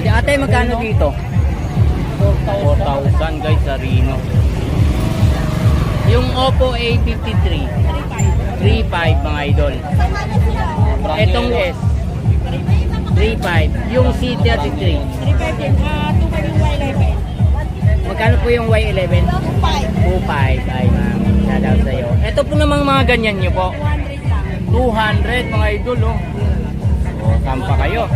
natin. Ate, magkano dito? 4,000 guys sa Reno. Yung Oppo A53. 3,500 mga idol. Etong S. 3,500. Yung C33. 3,500. Magkano po yung Y11? 2,500. Ay ma'am. Shout out sa'yo. Ito po namang mga ganyan nyo po. 200 mga idol oh. O, tampa kayo.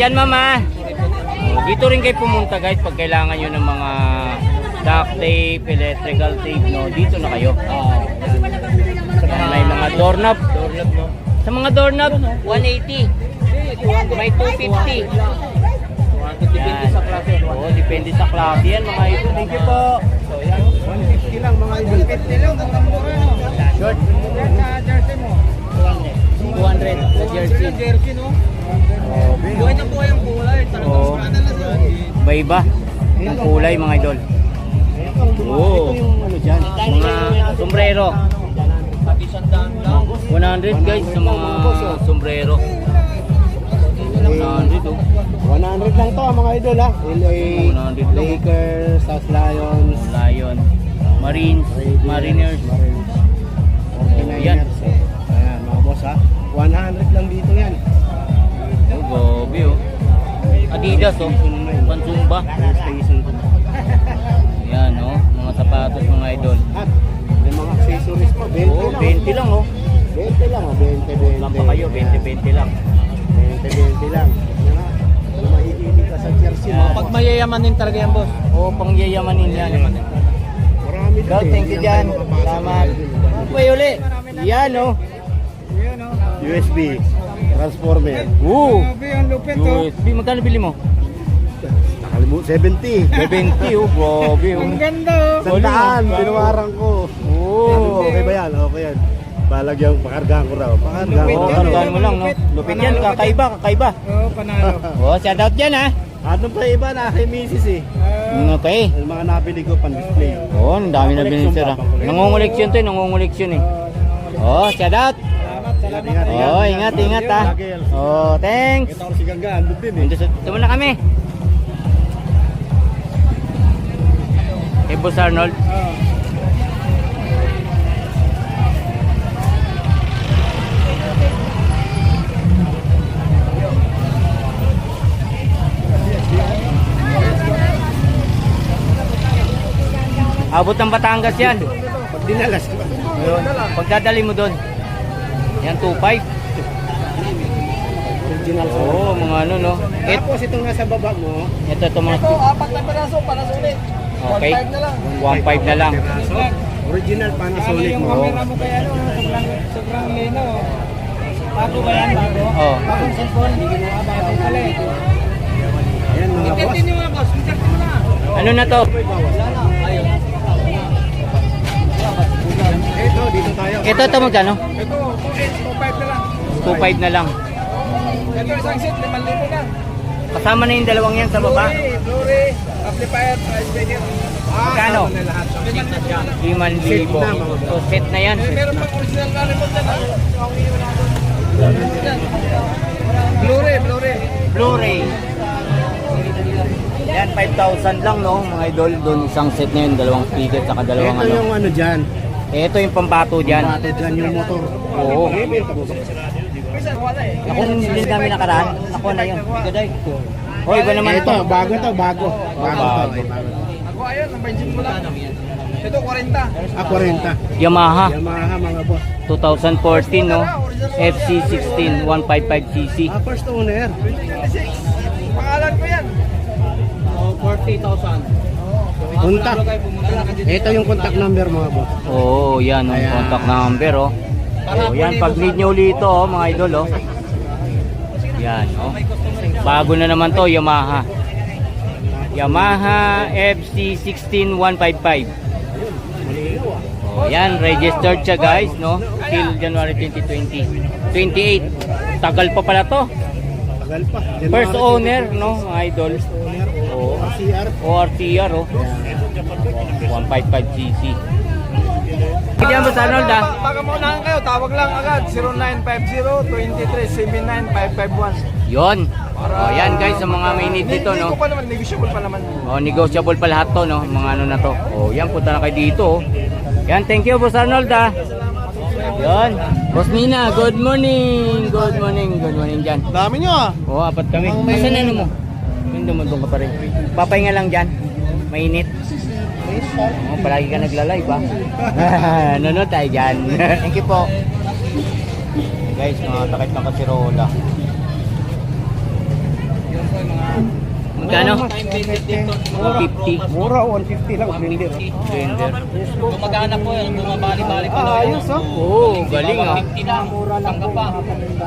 Shout out yan mama. Oh, dito rin kayo pumunta guys pag kailangan nyo ng mga duct tape, electrical tape, no? Dito na kayo. Yan, may mga doorknob. doorknob no. Sa mga doorknob, 180. May 250. Depende sa klase. Oo, depende sa klase yan mga idol. Thank you po. So yan, 150 lang mga idol. 150 lang, ang mura no. Short. Yan sa jersey mo. 200 sa jersey. Jersey, jersey no. Buhay na buhay ang kulay. Talagang Oo. Iba-iba. Ang kulay mga idol. Oo. Ito yung ano dyan. Mga sombrero. Pati sandaan lang. 100 guys sa mga sombrero. 100 oh. 100 lang to mga idol ha. LA 100 lang. Lakers, South Lions, Lion. Marines. Mariners. Mariners. 49ers. Yan. eh. Ayan mga boss ha. 100 lang dito yan. Oh, gobi oh. Adidas oh. Pansumba. Station to. Yan oh. Mga sapatos mga idol. At may mga accessories pa. 20 Oh, lang. 20 lang oh. 20 lang. oh. 20, 20. Lang pa kayo, 20-20 lang. 20, 20 lang. Yan ha. Kung mahihilig ka sa jersey. Yan. mga boss. mayayamanin talaga yan, boss. Oh, pangyayamanin yan. eh. Marami doon God, thank you Yan dyan. Salamat. Uy, uli. Yan oh. USB. Transformer. Woo. Grabe, ang lupit to. USB, magkano bili mo? Nakalimutan. 70. 70 oh, grabe oh. Ang ganda, oh. Sandaan. Binawaran ko. Oh. Okay ba yan? Okay yan. Balagyan, pakargahan ko raw. Pakargahan Oo, ko oh, raw. kargaan mo lang, no? Lupit yan, kakaiba, kakaiba. Oo, panalo. Oh, shout out yan, ha? Ano pa iba na kay Mrs. eh. Ah, Okay. Yung mga nabili ko pan display. Oh, ang dami na binili sir, ha? Nangunguleksyon to, eh, nangunguleksyon, eh. Oh, shout out. Ingat, ingat. Oh, ingat, ingat, ha? Oh, thanks. Kita ko si andun din eh. Ito muna kami. Kay Boss Arnold. Oo. Abot ng Batangas yan. Pag dinalas. Pagdadali mo doon. Yan, 2.5. Original Oo, oh, mga ano, no? Et, Tapos itong nasa baba mo, ito, ito mga... Ito, apat na peraso, Panasonic. Okay. 1.5 na lang. 1.5 na lang. piraso. Original Panasonic yung mo. camera mo kaya, ano, sobrang, sobrang lino. Bago ba yan, bago? Oo. Bagong cellphone, hindi ginawa bago pala eh. Ayan mga boss. nyo nga, boss. Check mo na. Ano na to? Ito, dito tayo. Ito, ito magkano? Ito, 2.5 na lang. 2.5 na lang. Ito, isang set, 5,000 na. Kasama na yung dalawang yan sa baba. Blu-ray, Blu-ray, amplifier, price speaker. Magkano? na lahat. 5,000. So, set na yan. Eh, meron pang original na remote ah. Yan. Blu-ray, Blu-ray. Blu-ray. Yan, 5,000 lang, no? Mga idol, doon isang set na yun. Dalawang speaker, saka dalawang Ito ano. yung ano dyan. Ito yung pambato dyan. Bato dyan yung motor. Oo. Ako nung hindi namin nakaraan. Ako na yun. Bigaday. Oh, iba naman Ito, ito. bago to, bago. Bago to. bago. Ako ayun, ang bensin ko lang. Ito, 40. Ah, 40. Yamaha. Yamaha mga boss. 2014, no? FC16 155cc. Ah, first owner. 26. Pangalan ko yan. Oh, 40,000. Contact. Ito yung contact number mga boss. Oo, oh, yan. Ang Ayan. contact number, oh. Oh, yan, pag need nyo ulit ito, oh, mga idol, oh. Yan, oh. Bago na naman to, Yamaha. Yamaha FC16155. Oh, yan, registered siya guys, no? Till January 2020. 28. Tagal pa pala to. Tagal pa. First owner, no, mga idol. Owner. Oh. RCR. ORTR, oh. 155cc. Hindi yan ba sa Arnold, ah? Baka mo unahan kayo, tawag lang agad 0950-23-79551. Yon. Oh, yan guys, sa mga may need dito, no? Hindi ko pa naman, negotiable pa naman. Oh, negotiable pa lahat to, no? Mga ano na to. Oh, yan, punta na kayo dito, oh. Yan, thank you, Boss Arnold, ah. Yan. Boss Mina, good morning. Good morning, good morning dyan. Dami nyo ah. Oo, apat kami. Asan ano mo? Yung dumundong ka pa rin. Papahinga lang dyan. Mainit. Oh, palagi ka naglalay ba? Nanonood tayo dyan. Thank you po. Guys, mga takip ng kasirola. Magkano? 150. Mura, 150 lang. Blender. Blender. Gumagana po yan, bumabali-bali pa Ah, ayos ah. Oo, galing ah. 50 lang, tanggap pa.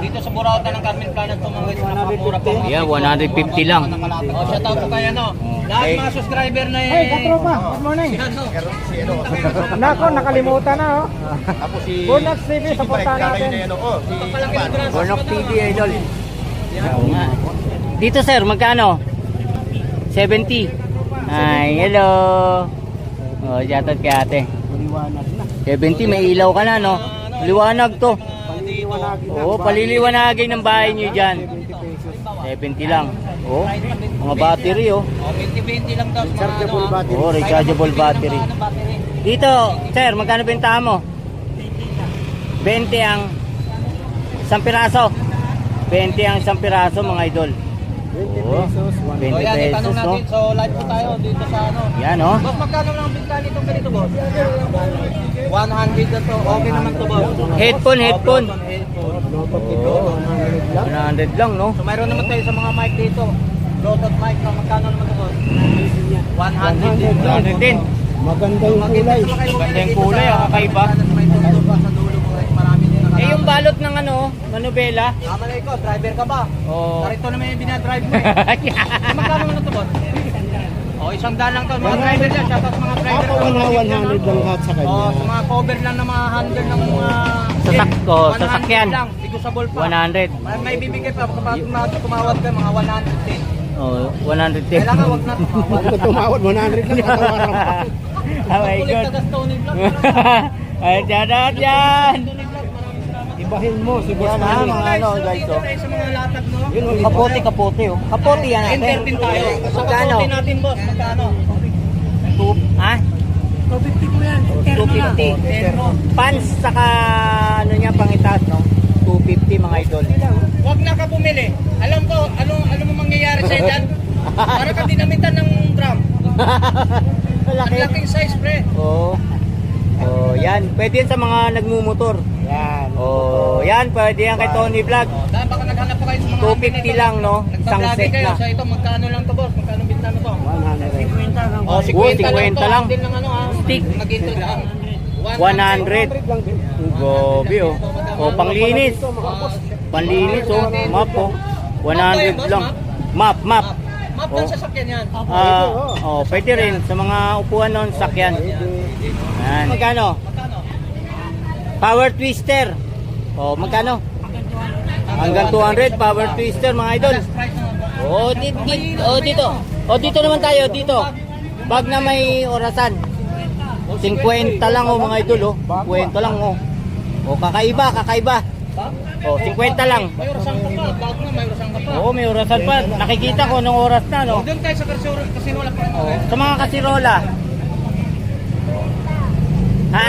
Dito sa Burauta ng Carmen Planet po mga guys, napakamura po. Yeah, 150 lang. O, shout out po kayo no. Lahat mga subscriber na Hey, katropa. Good morning. Ano? Nako, nakalimutan na oh. Ako si Bunak TV, supportahan natin. braso. Bornok TV, idol. Dito sir, magkano? 70. Ay, hello. Oh, shoutout kay ate. Maliwanag na. 70, may ilaw ka na, no? Liwanag to. Oo, paliliwanagin ng bahay niyo dyan. 70 pesos. 70 lang. Oh, mga battery, oh. O, 20-20 lang daw. Rechargeable ano, ah. battery. Oh, rechargeable battery. Dito, sir, magkano bentahan mo? 20 ang isang piraso. 20 ang isang piraso, mga idol. 20 Oo. Pesos. So 20 yan, pesos, itanong no? natin. So live po tayo dito sa ano. Yan, oh. Boss, magkano lang ang bigla nitong ganito, boss? 100 na to. Okay naman to, boss. Headphone, headphone. Headphone. Bluetooth ito. 100 lang. 100 lang, no? So mayroon naman tayo sa mga mic dito. Bluetooth mic, so magkano naman ito, boss? 100 din. 100 din. Maganda yung kulay. Ganda yung kulay, ah, kakaiba. May tundo pa sa dulo mo, guys. Marami din Eh, yung balot ng ano, manubela. Tama na ikaw, driver ka ba? Oh. Narito naman yung binadrive mo eh. Magkano ito, boss? Oh, isang daan lang to. Mga driver yan, shoutout sa mga driver. Ako wala 100 lang lahat sa Oh, kanya. sa mga cover lang ng mga handle ng mga Sasak- oh, 100 sasakyan. lang, negotiable pa. 100. May, may bibigay pa kapag ma- tumawad ka mga 100 din. Oh, 100 din. Kailangan wag na tumawad. Huwag na tumawad, 100 lang katawaran pa. oh my God. Ay, shoutout yan. Ibahin mo si Boss Yan ha, Manny. mga ano, guys, Dito oh. tayo sa mga latag, no? Yun, oh, Kapote, kapote, oh. Kapote yan natin. Entertain tayo. Sa Magkano? kapote natin, boss, magkano? Two, ha? 250 po yan. 250. Pants saka ano niya pangitas, no? 250 mga idol. Huwag na ka bumili. Alam ko, ano, ano mo mangyayari sa dyan? Para ka dinamitan ng drum. Ang Malaki. laking size, pre. Oo. Oh, yan. Pwede yan sa mga nagmumotor. Yan. Oh, yan. Pwede yan kay Tony Vlog. Dahil baka naghanap pa kayo sa mga 250 ganito. lang, no? Isang set kayo. na. So ito, magkano lang to, boss? Magkano binta mo to? 100. Oh, 50, Oh, 50 lang lang. Din ng ano, ah. Stick. Nag-intro lang. 100. 100 lang din. Gobi, oh. Oh, panglinis. Panlinis, oh. Map, oh. 100 lang. Map, map. Map Oh. ng sasakyan yan. Ah, oh, pwede rin sa mga upuan nun, sakyan. Yan. Magkano? Power twister. Oh, magkano? Hanggang 200 power twister mga idol. Oh, dito, oh, dito. Oh, dito naman tayo, dito. Bag na may orasan. 50 lang oh mga idol oh. 50 lang oh. Oh, kakaiba, kakaiba. Oh, 50 lang. May orasan pa. Bago na, may orasan pa. Oh, may orasan pa. Nakikita ko nung oras na no. Doon tayo sa lang pa. Oh, sa mga kasirola. Ha?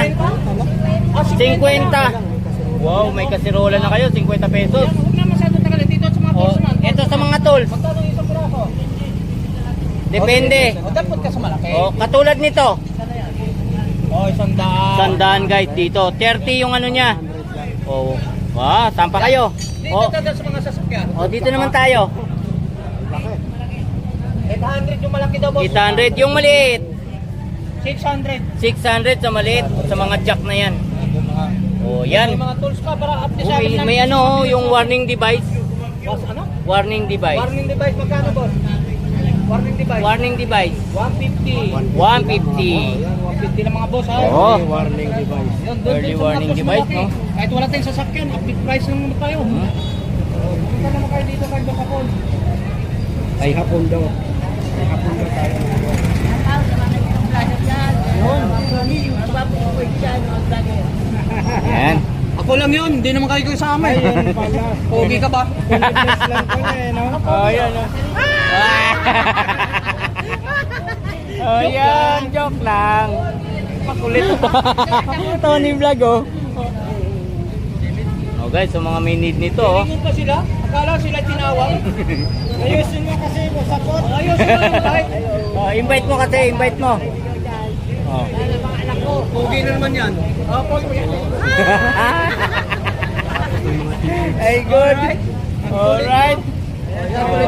50. Wow, may kasirola na kayo, 50 pesos. Huwag na masyado tagal. Dito sa mga Oh, tools naman. ito sa mga tools. Magkano isang braso? Depende. O, dapat ka sa malaki. Oh, katulad nito. Oh, isang daan. Sandaan guys dito. 30 yung ano niya. Oh. Wow, tampa kayo. Dito Oh, dadal sa mga sasakyan. oh dito naman tayo. 800 yung malaki daw, boss. 800 yung maliit. 600. 600 sa maliit sa mga jack na yan. Oh, yan. May mga tools pa para update Oh, sa may, akin. may ano, yung warning device. Was, ano? Warning device. Warning device, magkano boss? Warning device. Warning device. 150. 150. Yan, 150 lang mga boss ha. Warning device. Doon Early sa mga warning device, no? Kahit wala tayong sasakyan, update price lang naman tayo. Hmm? Punta naman kayo dito kay Boss Apol. Ay hapon daw. Ay hapon daw tayo. Yan. Ako lang yun, hindi naman kayo kasama eh. Ayun pala. Pogi ka ba? Pilipinas lang pala eh, no? Oh, yan. Oh, oh yan. Joke lang. Makulit. Tony Vlog, oh. Oh guys, so mga may need nito, oh. Tingon pa sila? Akala sila tinawag? Ayusin mo kasi mo sakot. Ayos na naman kahit. Oh, invite mo kasi, invite mo. Oh. Pogi na naman yan. Pogi. Ay, good. Alright.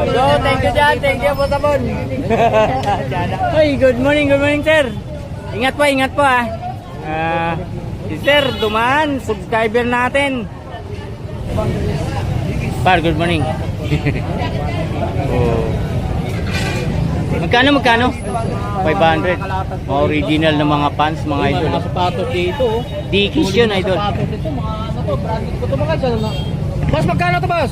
Go, thank you dyan. Thank you po sabon. Ay, good morning, good morning, sir. Ingat po, ingat po ah. Ah, si sir, dumaan, subscriber natin. Par, good morning. oh. Magkano, magkano? 500. Mga original na mga pants, mga idol. Mga sapatos dito. oh. Dickies yun, idol. Sapatos dito, mga ano to, branded ko to mga guys. Ano na? Boss, magkano to, boss?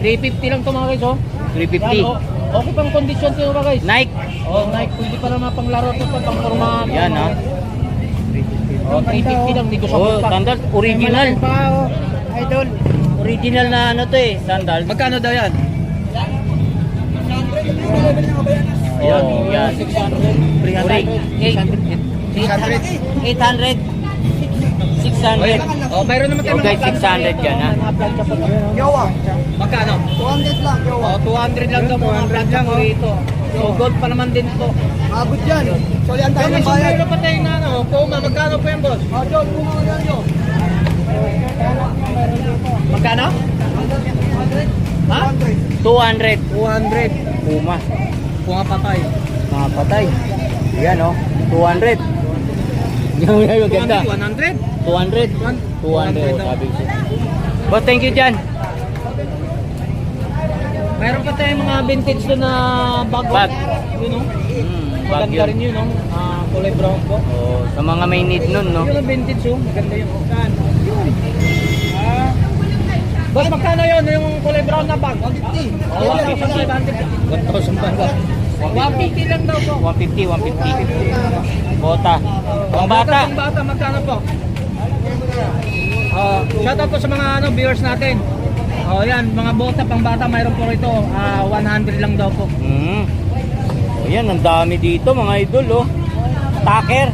350 lang to mga guys, oh. 350. Yan, oh. Okay pang kondisyon to mga guys. Nike. Oh, Nike, pwede pa naman pang laro to, pang pang formahan. Yan, ah. Oh, 350 lang, ko sa Oh, sandal, original. Pa, oh. Idol. Original na ano to eh, sandal. Magkano daw yan? Ayan, yan. 300. 800. 800. 600. Oh, mayroon naman tayo Oh, guys, 600 yan, ha? Yawa. Magkano? 200 lang, yawa. Oh, 200 lang daw mga 200 brand lang, ko oh. So, gold pa naman din to. Abot yan. Solian tayo Kaya ng may bayad. sombrero pa tayo na ano, Puma, magkano po yan, boss? Oh, John, kumuha yan, John. Magkano? Ha? 200. 200. Puma. Puma patay. Mga patay. Yan oh. 200. Yung yung ganda. 100? 200. 200 oh, sabi ko. But thank you dyan. Mayroon pa tayong mga vintage doon na bago. Bag. Yun, no? Hmm, bag Maganda yun. rin yun, no? Ah, kulay brown po. Oh, sa mga may need nun, no? Yun ang vintage, oh. Maganda yun. Yun. Ah. Boss, magkano yun? Yung kulay brown na bag? 150. Oh, 150. 1,000 ba? 150 lang daw po. 150, 150. Bota. Pang bata. Pang bata, magkano po? Uh, shout out po sa mga ano, viewers natin. Oh, yan, mga bota pang bata mayroon po rito. Ah, 100 lang daw po. Hmm. Oh, yan, ang dami dito, mga idol, oh. Taker.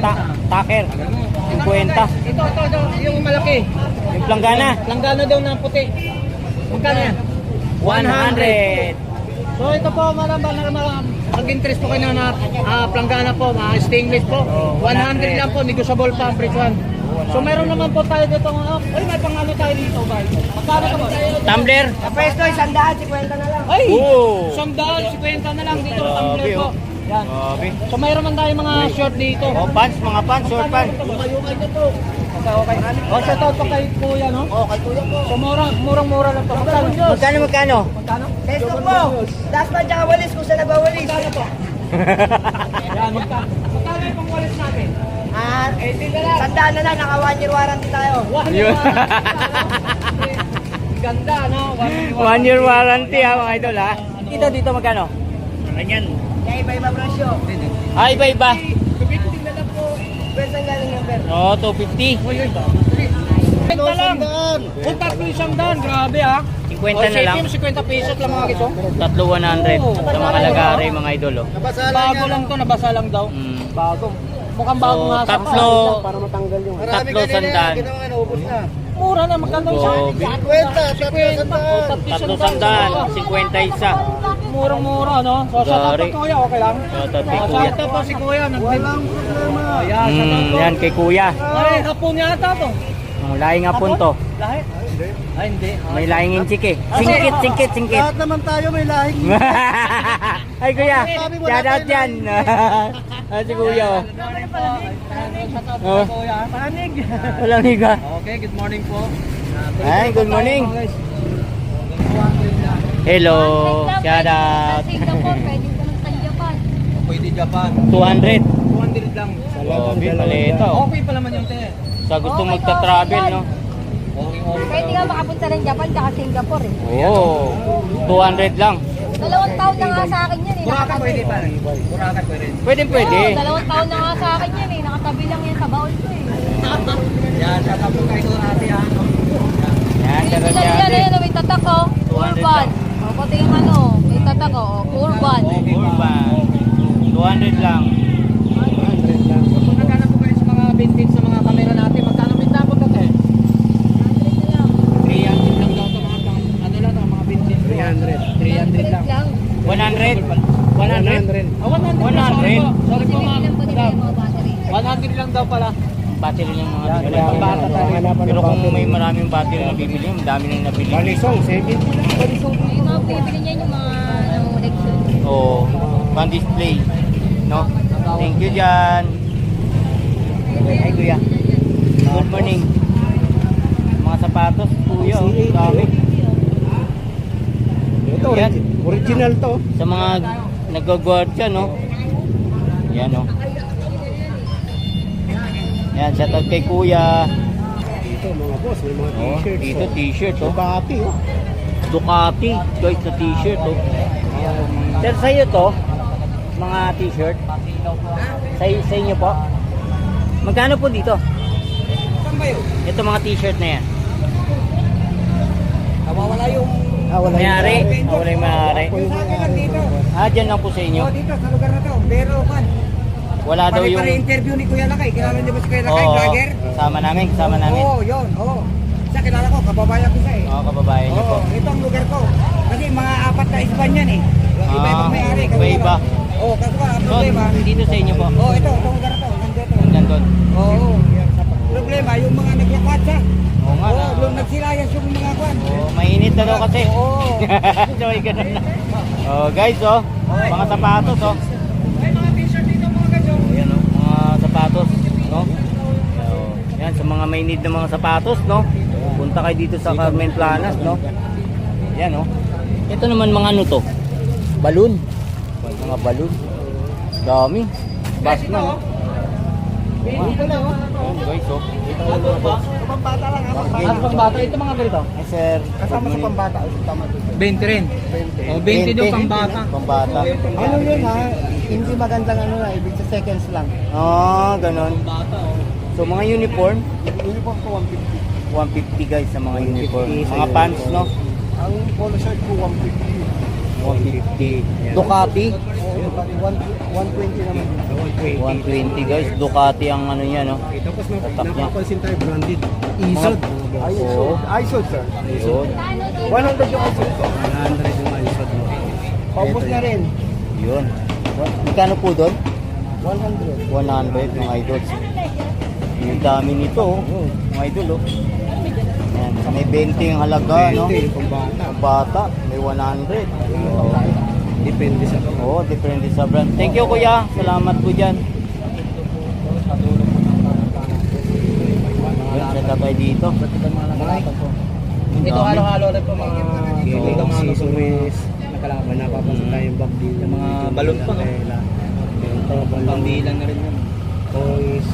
Ta taker. 50. Ito, ito, ito, yung malaki. Yung planggana. Langgana daw na puti. Magkano yan? 100. So ito po, maramba na maramba. Mag-interest po kayo na ah, planggana po, mga stainless po. Oh, 100 100. lang po, negotiable pa ang presyo. So meron naman po tayo dito ng, oh, ay may pang ano tayo dito ba? Magkano ka ba? Tumbler. Pwesto, isandaan, 50 na lang. Ay! Oh. Isang dahal, 50 na lang dito ang tumbler po. oh. Yan. So mayroon man tayo mga short dito. Oh, pants, mga pants, short pants. Umay-umay na to. Okay, okay. Oh, shout out pa kay Kuya, no? Oh, kay kuya po. So murang, murang-mura lang to. Magkano? Magkano, magkano? Magkano? Testo po. Dapat pa dyan walis kung saan nagwawalis. Magkano po? Yan, magkano? Magkano yung pang wallet natin? Ah, 18 na lang. sandaan na lang, naka one year warranty tayo. One year warranty. Ganda, no? One year One year warranty ha, mga idol ha. Dito, dito magkano? Ganyan. Kaya iba-iba presyo. Ah, iba-iba. 15 na lang po. Pwede galing pero. Oh, 250. Uy, uy. 50 lang. Kung tatlo isang daan, grabe ah. 50 na lang. 50 pesos lang mga kiso. Tatlo 100 sa mga lagari, mga idol oh. Bago lang to, nabasa lang daw. Mm. Bago. Mukhang bago So, nga. sa- tatlo, Para matanggal yung... tatlo sandaan. Mura na, magkano isa? Grabe. 50, tatlo sandaan. Tatlo sandaan, 51. Murang-mura, no? So, shout out Gari. kuya, okay lang? Shout out kay Oh, Kuya. Shout out po si kuya. Walang problema. Ayan, shout out Mm, po. yan kay kuya. Ay, hapon yata to. Oh, lahing hapon to. Lahat? Ay, hindi. May lahing inchik eh. Singkit, singkit, singkit. Lahat naman tayo may lahing Ay kuya, shout out tayo yan. ah, si kuya oh. Oh. Panig. Walang higa. Okay, good morning po. Ay, good morning. Hello, shout out. Sa Singapore, pwede Japan. Pwede Japan. 200. 200 lang. Oh, pala ito. Okay pa naman yung te. Sa gusto Okay, magta-travel, no? Okay, okay. Pwede ka makapunta ng Japan tsaka Singapore eh. Oo, 200 lang. Dalawang taon na nga sa akin yan eh. Burakan pwede pa. Burakan pwede. Pwede, pwede. Oo, dalawang taon na nga sa akin yan eh. Nakatabi lang yan sa baon ko eh. Yan, shout out po kay ko ate ha. Yan, May sarap sila yan, yan. ayan, may tatak oh. 200 Urban. O, pati yung ano, may tatak oh. Urban. Urban. 200 lang. Kung naghanap po kayo sa mga vintage sa mga camera natin, magkano benta po ito te? 300 lang daw ito mga ano lang mga vintage. 300. 300 lang. 100? 100? 100. Ah, 100. 100. Sorry po. Sorry po Kasi ma'am. bigyan po nila yung mga battery. 100 lang daw pala. Battery ng mga Yan, bibili. tayo. Pero kung may maraming battery na bibili, madami nang nabili. Balisong, 70 lang. Balisong. Yung mga bibili niya yung mga ano, leksyon. Oo, pan display. No? Thank you dyan. Ay, kuya. Good morning. Mga sapatos, kuya. Oh, CAT. dami. Ito, original to. Sa mga nag-guard no? Yan, no? Yan, shout out kay kuya. Dito mga boss, may mga Oh, t-shirts. dito oh. t-shirt, oh. Ducati, oh. Ducati, guys, na t-shirt, oh. Sir, sa'yo to, mga t-shirt. Sa, sa inyo po? Magkano po dito? Saan ba yun? Ito mga t-shirt na yan. Nawawala yung... Ah, wala Mayari. Ah, wala yung mayari. Ah, dyan lang po sa inyo. Oh, dito sa lugar na to. Pero kan, Wala daw yung... pare-pare interview ni Kuya Lakay. Kilala niyo ba si Kuya Lakay, Oo, vlogger? sama namin, sama namin. Oo, yun. Oo. Siya kilala ko, kababayan ko siya eh. Oo, kababayan niyo po. Oo, ito ang lugar ko. Kasi mga apat na isban yan eh. Iba-ibang Ah, may-ari. iba-iba. Oo, kaso ba, ang So, problema. dito sa inyo po. Oo, ito, itong lugar to. Nandito. Hanggang doon. Oo. Problema, yung mga naglakwatsa. Oo nga. Oo, yung nagsilayas yung mga kwan. Oh, mainit na daw kasi. Oo. so, may ganun na. Oh, guys, oh. Mga sapatos, oh. May mga t-shirt dito mga gadyo. Ayan, oh. Mga sapatos, no? Yan, sa mga may need ng mga sapatos, no? Punta kayo dito sa Carmen Planas, no? Yan, oh. Ito naman mga ano to? Balloon. Mga balloon. Dami. Bas na, no? Ko na, oh. Guys, oh. Ano ba? Pambata lang? Ano pambata? Ito mga ganito. Ay, sir. Kasama sa pambata. Tama to. 20 rin. 20. Oh, 20 daw 20. pambata. Pambata. Ano yun ha? Hindi magandang ano na, ibig sa seconds lang. Ah, ganon. Pambata, oh. So, mga uniform, Uniform ko 150. 150 guys sa mga 150 uniform. Mga pants, no? Ang polo shirt ko 150. 150. Ducati. Pati 120 naman. 120 guys. Ducati ang ano niya, no? Tapos niya. napapansin tayo branded. Isod. ISOD. ISOD sir. Yun. 100 yung ISOD ko. 100 yung ISOD. Paubos na rin. Yun. Magkano po doon? 100. 100 mga idols. Ang dami nito, oh. Mga idol, oh. Yan. May 20 yung halaga, no? 20 yung pambata. Ang bata, may 100. Depende sa Oo, depende sa brand. Thank you, kuya. Salamat po dyan. Yun, set up tayo dito. Ito halo-halo rin po mga mga accessories. Nakalaban, napapansin Mm. din. Yung mga balon pa, no? Ito, balon. Pambilan na rin yun. Toys.